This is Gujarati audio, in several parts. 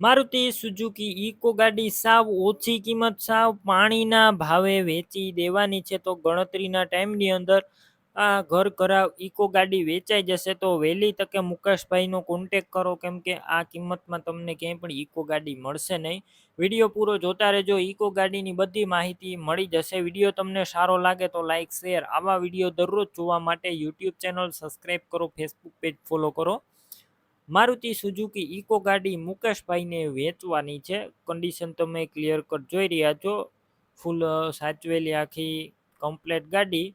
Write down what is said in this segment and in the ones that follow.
મારુતિ સુઝુકી ઇકો ગાડી સાવ ઓછી કિંમત, સાવ પાણીના ભાવે વેચી દેવાની છે. તો ગણતરીના ટાઈમની અંદર આ ઘર કરાવ ઇકો ગાડી વેચાઈ જશે તો વહેલી તકે મુકેશભાઈનો કોન્ટેક કરો. કેમ કે આ કિંમતમાં તમને ક્યાંય પણ ઇકો ગાડી મળશે નહીં. વીડિયો પૂરો જોતા રહેજો. ઇકો ગાડીની બધી માહિતી મળી જશે. વીડિયો તમને સારો લાગે તો લાઇક શેર આવા વીડિયો દરરોજ જોવા માટે યુટ્યુબ ચેનલ સબસ્ક્રાઈબ કરો, ફેસબુક પેજ ફોલો કરો. મારુતિ સુઝુકી ઇકો ગાડી મુકેશભાઈને વેચવાની છે. કન્ડિશન તમે ક્લિયર કટ જોઈ રહ્યા છો. ફૂલ સાચવેલી આખી કમ્પ્લેટ ગાડી.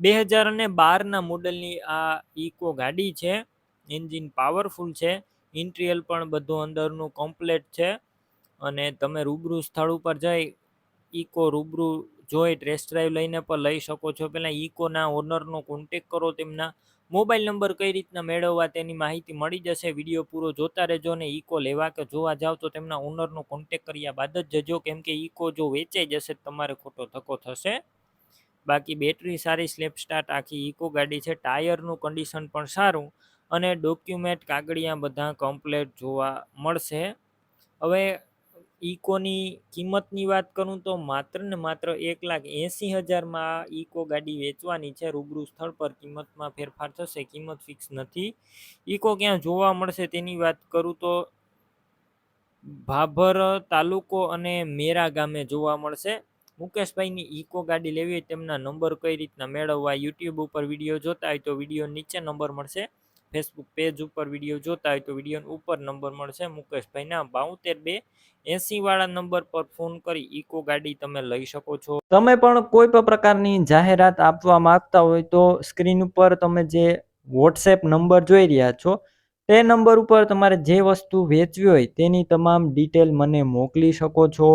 બે હજાર અને બારના મોડલની આ ઇકો ગાડી છે. એન્જિન પાવરફુલ છે. ઇન્ટ્રીયલ પણ બધું અંદરનું કમ્પ્લેટ છે. અને તમે રૂબરૂ સ્થળ ઉપર જઈ ઇકો રૂબરૂ જોઈ ટેસ્ટ ડ્રાઈવ લઈને પણ લઈ શકો છો. પહેલાં ઇકોના ઓનરનો કોન્ટેક કરો, તેમના મોબાઈલ નંબર કઈ રીતના મેળવવા તેની માહિતી મળી જશે. વીડિયો પૂરો જોતા રહેજો અને ઇકો લેવા કે જોવા જાવ તો તેમના ઓનરનો કોન્ટેક કર્યા બાદ જ જજો. કેમ કે ઇકો જો વેચાઈ જશે તમારે ખોટો ધક્કો થશે. બાકી બેટરી સારી સ્લેપ સ્ટાર્ટ આખી ઇકો ગાડી છે. ટાયરનું કન્ડિશન પણ સારું અને ડોક્યુમેન્ટ કાગળિયા બધા કમ્પ્લેટ જોવા મળશે. હવે ઇકોની કિંમતની વાત કરું તો માત્ર ને માત્ર એક લાખ એંસી હજારમાં ઇકો ગાડી વેચવાની છે. રૂબરૂ સ્થળ પર કિંમતમાં ફેરફાર થશે, કિંમત ફિક્સ નથી. ઇકો ક્યાં જોવા મળશે તેની વાત કરું તો ભાભર તાલુકો અને મેરા ગામે જોવા મળશે. મુકેશભાઈની ઇકો ગાડી લેવી તેમના નંબર કઈ રીતના મેળવવા, યુટ્યુબ ઉપર વીડિયો જોતા હોય તો વીડિયો નીચે નંબર મળશે. ફેસબુક પેજ ઉપર વીડિયો જોતા હોય તો વીડિયો ઉપર નંબર મળશે મુકેશભાઈના બાઉતેર બે એસી વાળા નંબર પર ફોન કરી ઇકો ગાડી તમે લઈ શકો છો. તમે પણ કોઈ પણ પ્રકારની જાહેરાત આપવા માંગતા હોય તો સ્ક્રીન ઉપર તમે જે વોટ્સએપ નંબર જોઈ રહ્યા છો, તે નંબર ઉપર તમારે જે વસ્તુ વેચવી હોય તેની તમામ ડિટેલ મને મોકલી શકો છો.